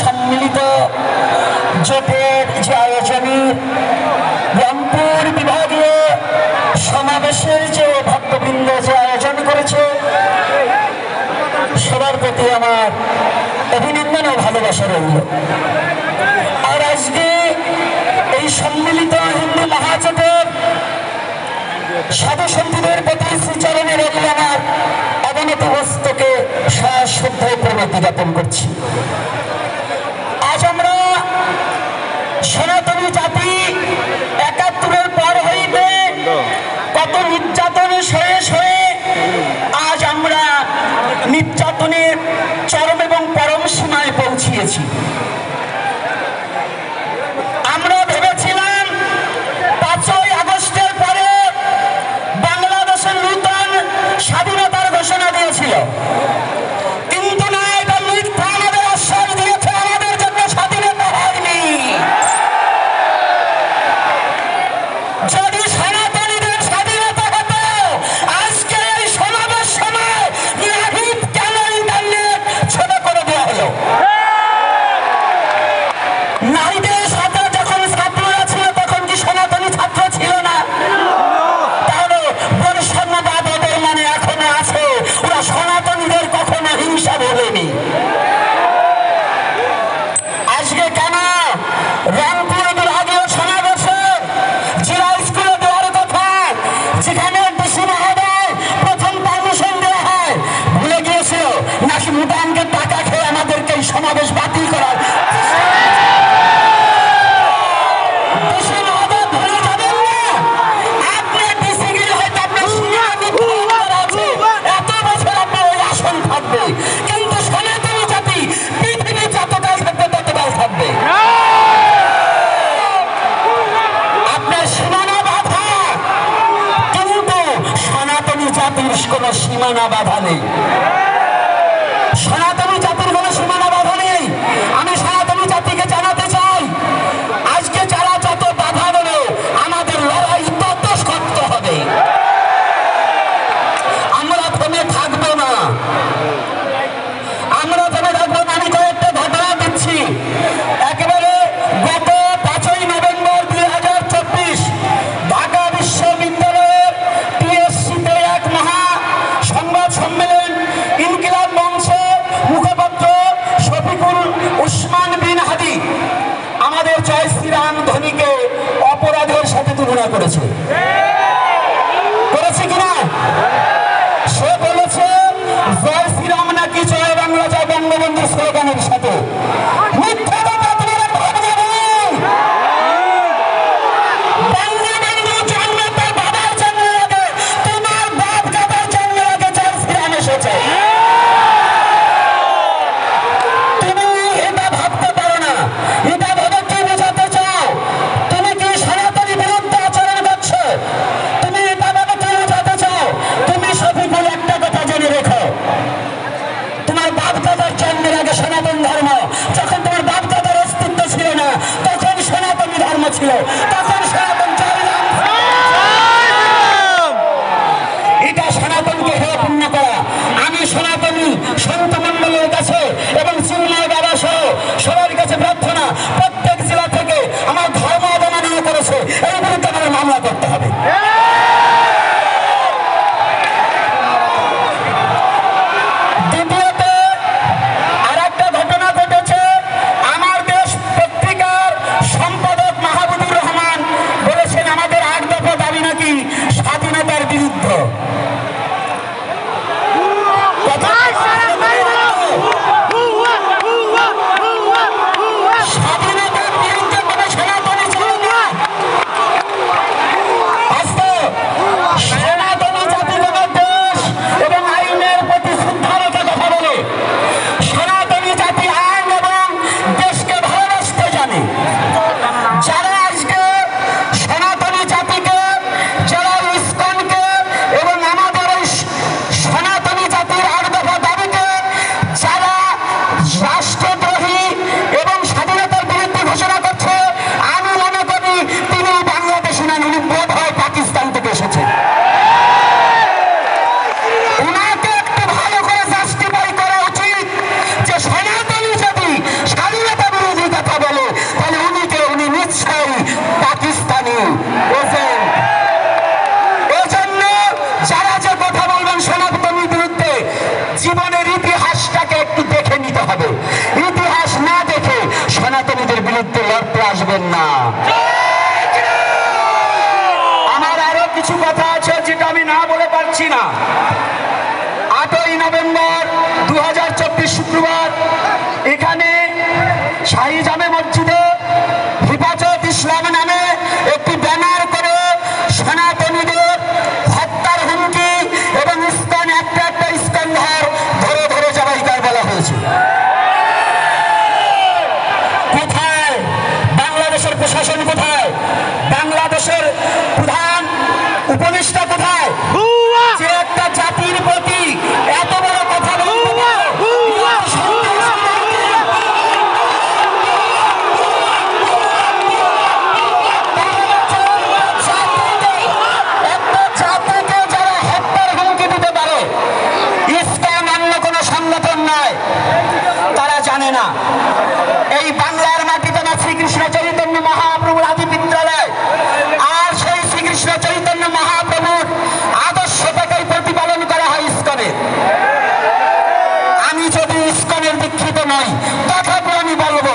সম্মিলিত জোটের যে আয়োজনী রংপুর বিভাগীয় সমাবেশের যে ভক্তবৃন্দ যে আয়োজন করেছে, সবার প্রতি আমার অভিনন্দন ও ভালোবাসা রইল। আর আজকে এই সম্মিলিত হিন্দু মহাজোটের সাধু প্রতি শ্রীচরণের রইল আমার অবনতি বস্তুকে সাহসুদ্ধ প্রণতি জ্ঞাপন করছি। 爱情。Neither माना बाधा नहीं। Obrigado, থাকবেন না। আমার আরও কিছু কথা আছে যেটা আমি না বলে পারছি না। আটই নভেম্বর দু হাজার চব্বিশ শুক্রবার এখানে শাহী নই। তথাপি আমি বলব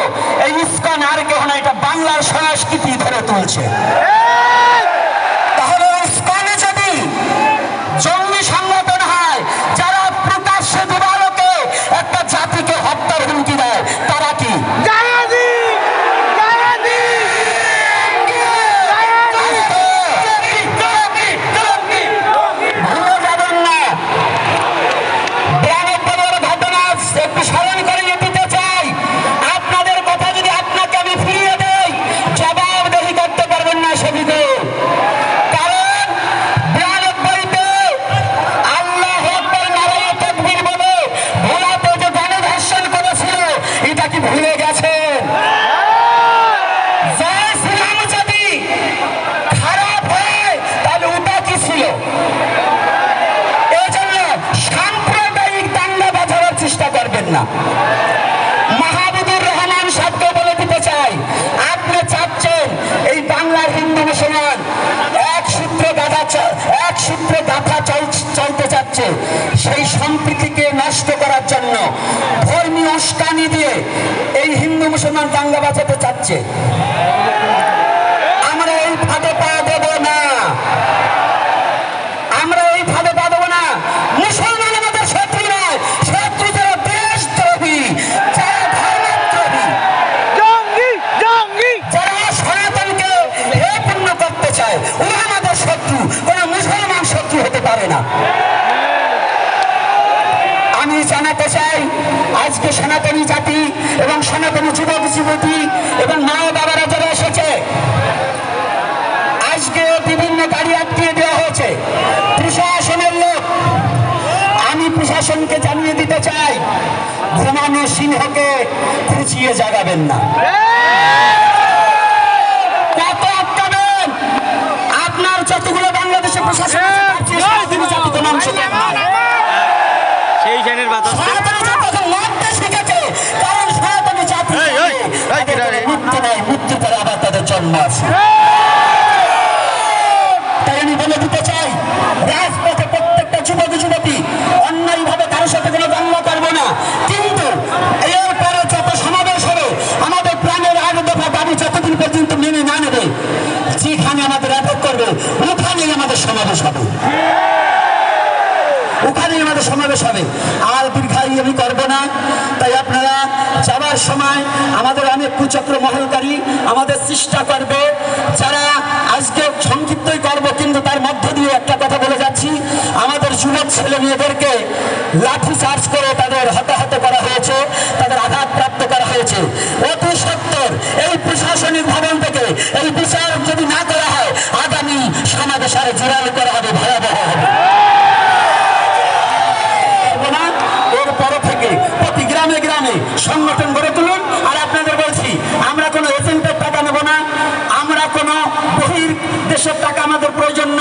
এই ইস্কন আর কেহ না এটা বাংলার সংস্কৃতি ধরে তুলছে। না। মাহবুবুর রহমান সাহেবকে বলে দিতে চাই, আপনি চাচ্ছেন এই বাংলার হিন্দু মুসলমান এক সূত্রে গাথা এক সূত্রে চল- চলতে চাচ্ছে। সেই সম্প্রীতিকে নষ্ট করার জন্য ধর্মীয় উস্কানি দিয়ে এই হিন্দু মুসলমান দাঙ্গা বাঁচাতে চাচ্ছে। আজকে সনাতনী জাতি এবং সনাতনী যুবক যুবতী এবং মা বাবারা যারা এসেছে আজকে বিভিন্ন গাড়ি আটকিয়ে দেওয়া হয়েছে। প্রশাসনের লোক আমি প্রশাসনকে জানিয়ে দিতে চাই ঘুমানো সিংহকে খুঁচিয়ে জাগাবেন না। কত আটকাবেন? আপনার যতগুলো বাংলাদেশে প্রশাসন। সেই জেনের বাতাস। জন্ম আছে তাই আমি বলে দিতে চাই, রাজপথে প্রত্যেকটা যুবক যুবতী অন্যায় ভাবে কারোর সাথে কোনো দ্বন্দ্ব করব না। কিন্তু এরপরে যত সমাবেশ হবে, আমাদের প্রাণের আগ দফা দাবি যতদিন পর্যন্ত মেনে না নেবে, যেখানে আমাদের অ্যাটাক করবে, ওখানেই আমাদের সমাবেশ হবে। ওখানেই আমাদের সমাবেশ হবে। আর দীর্ঘায়ী আমি করব না। যাওয়ার সময় আমাদের অনেক কুচক্র মহলকারী আমাদের চেষ্টা করবে। যারা আজকে সংক্ষিপ্তই করব, কিন্তু তার মধ্য দিয়ে একটা কথা বলে যাচ্ছি। আমাদের যুবক ছেলে মেয়েদেরকে লাঠি চার্জ করে তাদের হতাহত করা হয়েছে, তাদের আঘাতপ্রাপ্ত করা হয়েছে। অতি সত্তর, এই প্রশাসনিক ভবন থেকে এই বিচার যদি না করা হয়, আগামী সমাবেশ আরও জোরালো করা হবে ভয়াবহ হবে।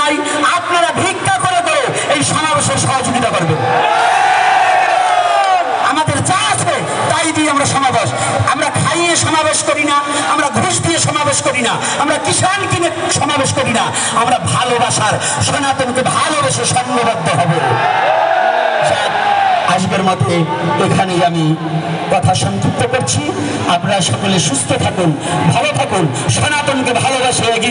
নাই আপনারা ভিক্ষা করে করে এই সমাবেশের সহযোগিতা করবেন। আমাদের যা আছে, তাই দিয়ে আমরা সমাবেশ। আমরা খাইয়ে সমাবেশ করি না, আমরা ঘুষ দিয়ে সমাবেশ করি না, আমরা কিষাণ কিনে সমাবেশ করি না, আমরা ভালোবাসার সনাতনকে ভালোবেসে সঙ্গবদ্ধ হব। আজকের মতে এখানেই আমি কথা সংক্ষিপ্ত করছি। আপনারা সকলে সুস্থ থাকুন, ভালো থাকুন, সনাতনকে ভালোবাসে এগিয়ে